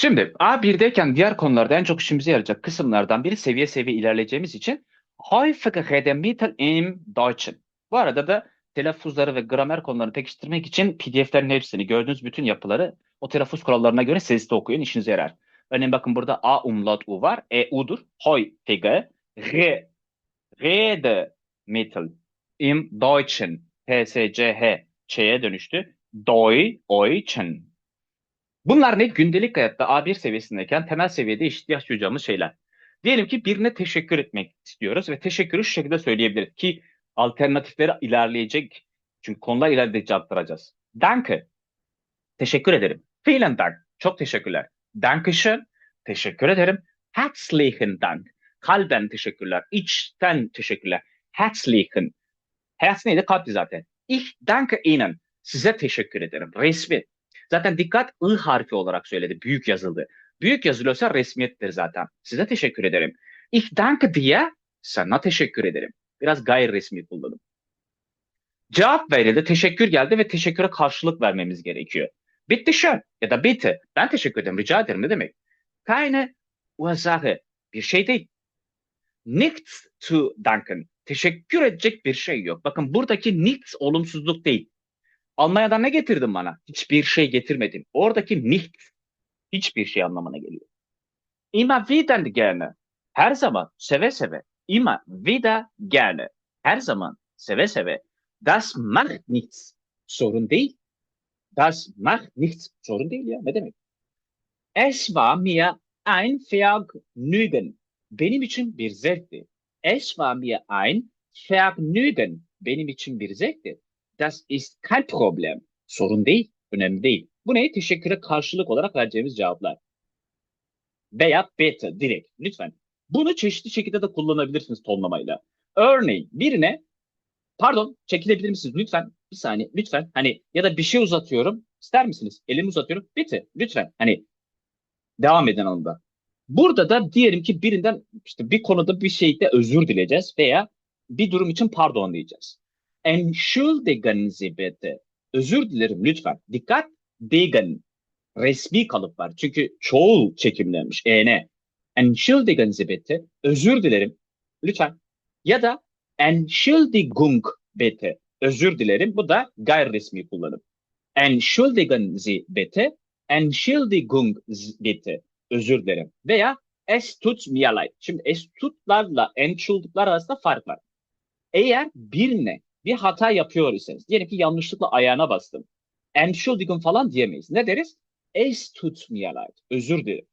Şimdi A1'deyken diğer konularda en çok işimize yarayacak kısımlardan biri seviye seviye ilerleyeceğimiz için häufige Redmittel im Deutschen. Bu arada da telaffuzları ve gramer konularını pekiştirmek için PDF'lerin hepsini gördüğünüz bütün yapıları o telaffuz kurallarına göre sesli okuyun işinize yarar. Örneğin bakın burada A umlaut U var. E U'dur. Häufige Re Redemittel im Deutschen. H, S, C, H. Ç'ye dönüştü. Deutschen. Bunlar ne? Gündelik hayatta A1 seviyesindeyken temel seviyede ihtiyaç duyacağımız şeyler. Diyelim ki birine teşekkür etmek istiyoruz ve teşekkürü şu şekilde söyleyebiliriz ki alternatifleri ilerleyecek çünkü konular ilerledikçe arttıracağız. Danke. Teşekkür ederim. Vielen Dank. Çok teşekkürler. Dankeschön. Teşekkür ederim. Herzlichen Dank. Kalben teşekkürler. İçten teşekkürler. Herzlichen. Herz neydi? Kalpti zaten. Ich danke Ihnen. Size teşekkür ederim. Resmi. Zaten dikkat I harfi olarak söyledi. Büyük yazıldı. Büyük yazılıyorsa resmiyettir zaten. Size teşekkür ederim. Ich danke diye sana teşekkür ederim. Biraz gayri resmi kullanım. Cevap verildi, teşekkür geldi ve teşekküre karşılık vermemiz gerekiyor. Bitti schön ya da bitte. Ben teşekkür ederim, rica ederim ne demek? Keine Ursache. Bir şey değil. Nichts zu danken. Teşekkür edecek bir şey yok. Bakın buradaki nichts olumsuzluk değil. Almanya'dan ne getirdin bana? Hiçbir şey getirmedim. Oradaki nichts hiçbir şey anlamına geliyor. Immer wieder gerne. Her zaman seve seve. Immer wieder gerne. Her zaman seve seve. Das macht nichts. Sorun değil. Das macht nichts. Sorun değil ya. Ne demek? Es war mir ein Vergnügen. Benim için bir zevkti. Es war mir ein Vergnügen. Benim için bir zevkti. Das ist kein Problem. Sorun değil. Önemli değil. Bu ne? Teşekküre karşılık olarak vereceğimiz cevaplar. Veya beta direkt. Lütfen. Bunu çeşitli şekilde de kullanabilirsiniz tonlamayla. Örneğin birine pardon çekilebilir misiniz lütfen bir saniye lütfen hani ya da bir şey uzatıyorum ister misiniz elimi uzatıyorum bitti lütfen hani devam eden anda. Burada da diyelim ki birinden işte bir konuda bir şeyde özür dileyeceğiz veya bir durum için pardon diyeceğiz. Entschuldigen Sie bitte. Özür dilerim lütfen. Dikkat. Degen. Resmi kalıp var. Çünkü çoğul çekimlenmiş. En. Entschuldigen Sie bitte. Özür dilerim. Lütfen. Ya da Entschuldigung bitte. Özür dilerim. Bu da gayri resmi kullanım. Entschuldigen Sie bitte. Entschuldigung bitte. Özür dilerim. Veya es tut mir leid. Şimdi es tutlarla entschuldiglar arasında fark var. Eğer birine bir hata yapıyor iseniz, diyelim ki yanlışlıkla ayağına bastım. Entschuldigung falan diyemeyiz. Ne deriz? Es tut mir leid. Özür dilerim.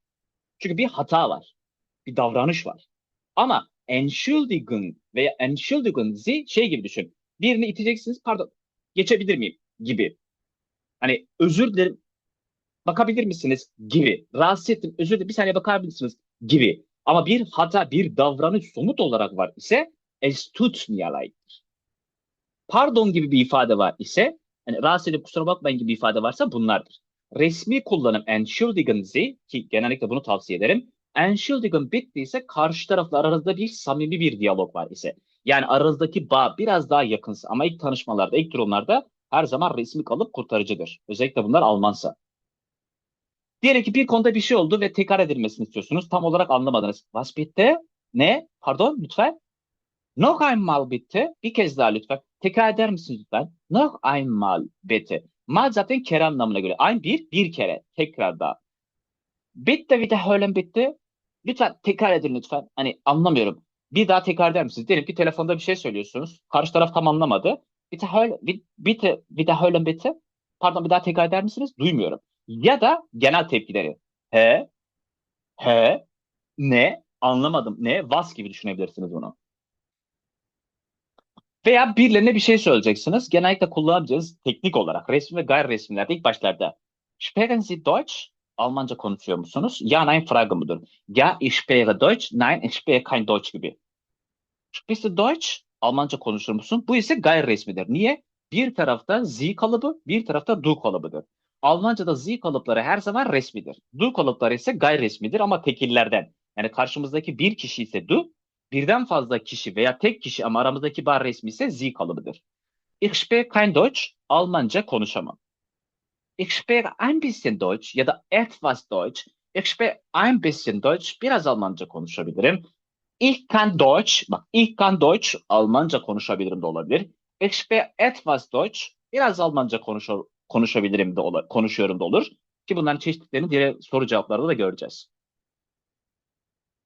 Çünkü bir hata var. Bir davranış var. Ama Entschuldigung veya Entschuldigung şey gibi düşün. Birini iteceksiniz, pardon, geçebilir miyim gibi. Hani özür dilerim, bakabilir misiniz gibi. Rahatsız ettim, özür dilerim, bir saniye bakar mısınız gibi. Ama bir hata, bir davranış somut olarak var ise es tut mir leid'dir. Pardon gibi bir ifade var ise, hani rahatsız edip kusura bakmayın gibi bir ifade varsa bunlardır. Resmi kullanım Entschuldigen Sie ki genellikle bunu tavsiye ederim. Entschuldigen bittiyse karşı tarafla aranızda bir samimi bir diyalog var ise. Yani aranızdaki bağ biraz daha yakınsa ama ilk tanışmalarda, ilk durumlarda her zaman resmi kalıp kurtarıcıdır. Özellikle bunlar Almansa. Diyelim ki bir konuda bir şey oldu ve tekrar edilmesini istiyorsunuz. Tam olarak anlamadınız. Was bitte? Ne? Pardon lütfen. Noch einmal bitte. Bir kez daha lütfen. Tekrar eder misiniz lütfen? Noch einmal bitte. Mal zaten kere anlamına göre. Ein bir, bir kere. Tekrar daha. Bitte wiederholen bitte. Lütfen tekrar edin lütfen. Hani anlamıyorum. Bir daha tekrar eder misiniz? Diyelim ki telefonda bir şey söylüyorsunuz. Karşı taraf tam anlamadı. Bitte, bitte wiederholen bitte. Pardon bir daha tekrar eder misiniz? Duymuyorum. Ya da genel tepkileri. He, he, ne, anlamadım, ne, was gibi düşünebilirsiniz bunu. Veya birilerine bir şey söyleyeceksiniz. Genellikle kullanabileceğiz teknik olarak resmi ve gayri resimlerde ilk başlarda. Sprechen Sie Deutsch? Almanca konuşuyor musunuz? Ja, nein, Frage budur. Ja, ich spreche Deutsch. Nein, ich spreche kein Deutsch gibi. Sprichst du Deutsch? Almanca konuşur musun? Bu ise gayri resmidir. Niye? Bir tarafta Sie kalıbı, bir tarafta du kalıbıdır. Almanca'da Z kalıpları her zaman resmidir. Du kalıpları ise gayri resmidir ama tekillerden. Yani karşımızdaki bir kişi ise du, birden fazla kişi veya tek kişi ama aramızdaki bar resmi ise Z kalıbıdır. Ich spreche kein Deutsch, Almanca konuşamam. Ich spreche ein bisschen Deutsch ya da etwas Deutsch, Ich spreche ein bisschen Deutsch. Biraz Almanca konuşabilirim. Ich kann Deutsch. Bak ich kann Deutsch. Almanca konuşabilirim de olabilir. Ich spreche etwas Deutsch. Biraz Almanca konuşur, konuşabilirim de olur, konuşuyorum da olur. Ki bunların çeşitlerini diğer soru cevaplarda da göreceğiz.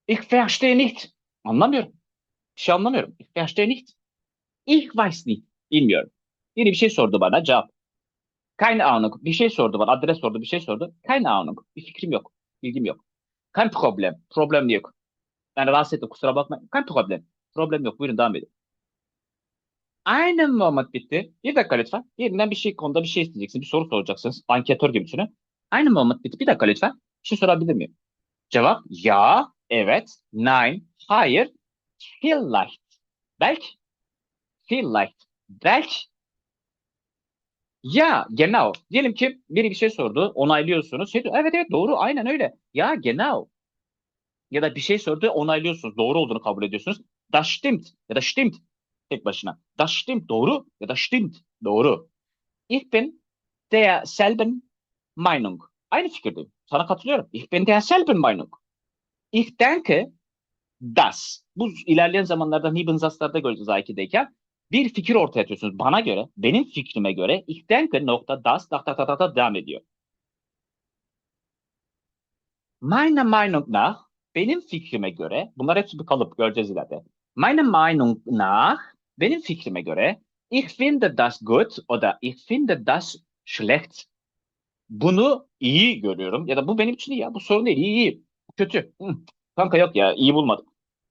Ich verstehe nicht. Anlamıyorum. Bir şey anlamıyorum. Ich verstehe nicht. Ich weiß nicht. Bilmiyorum. Biri bir şey sordu bana cevap. Keine Ahnung. Bir şey sordu bana. Adres sordu, bir şey sordu. Keine Ahnung. Bir fikrim yok. Bilgim yok. Kein Problem. Problem yok. Yani rahatsız ettim kusura bakmayın. Kein Problem. Problem yok. Buyurun devam edin. Aynen Muhammed bitti. Bir dakika lütfen. Birinden bir şey konuda bir şey isteyeceksin. Bir soru soracaksınız. Anketör gibi düşünün. Aynen Muhammed bitti. Bir dakika lütfen. Bir şey sorabilir miyim? Cevap ya, evet, nein, hayır, vielleicht. Belki. Vielleicht. Belki. Ya, genau. Diyelim ki biri bir şey sordu, onaylıyorsunuz. Şey evet evet doğru, aynen öyle. Ya, genau. Ya da bir şey sordu, onaylıyorsunuz. Doğru olduğunu kabul ediyorsunuz. Das stimmt ya da stimmt tek başına. Das stimmt doğru ya da stimmt doğru. Ich bin derselben Meinung. Aynı fikirdeyim. Sana katılıyorum. Ich bin derselben Meinung. Ich denke, das. Bu ilerleyen zamanlarda Niebensatz'larda göreceğiz A2'deyken. Bir fikir ortaya atıyorsunuz. Bana göre, benim fikrime göre ich denke nokta das da da da da da devam ediyor. Meiner Meinung nach, benim fikrime göre, bunlar hepsi bir kalıp göreceğiz ileride. Meiner Meinung nach, benim fikrime göre, ich finde das gut oder ich finde das schlecht. Bunu iyi görüyorum ya da bu benim için iyi ya. Bu sorun değil. İyi iyi. Kötü. Hı, kanka yok ya iyi bulmadım.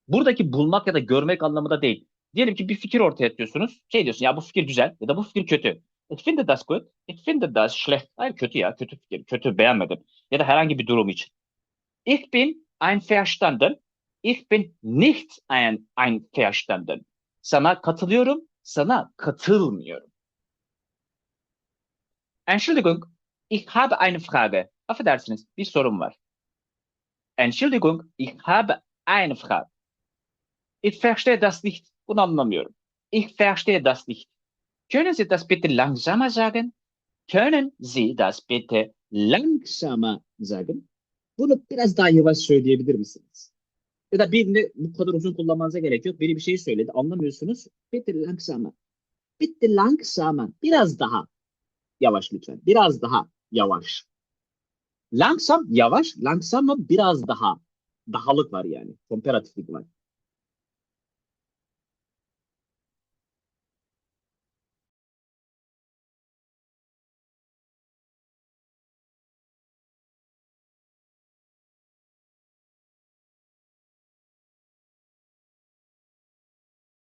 Buradaki bulmak ya da görmek anlamında değil. Diyelim ki bir fikir ortaya atıyorsunuz. Şey diyorsun ya bu fikir güzel ya da bu fikir kötü. Ich finde das gut. Ich finde das schlecht. Hayır kötü ya. Kötü fikir. Kötü beğenmedim. Ya da herhangi bir durum için. Ich bin einverstanden. Ich bin nicht ein, einverstanden. Sana katılıyorum. Sana katılmıyorum. Entschuldigung. Ich habe eine Frage. Affedersiniz, bir sorum var. Entschuldigung, ich habe eine Frage. Ich verstehe das nicht. Bunu anlamıyorum. Ich verstehe das nicht. Können Sie das bitte langsamer sagen? Können Sie das bitte langsamer sagen? Bunu biraz daha yavaş söyleyebilir misiniz? Ya da birini bu kadar uzun kullanmanıza gerek yok. Biri bir şey söyledi, anlamıyorsunuz. Bitte langsamer. Bitte langsamer. Biraz daha yavaş lütfen. Biraz daha yavaş. Langsam yavaş, langsamer biraz daha. Dahalık var yani. Komperatiflik var.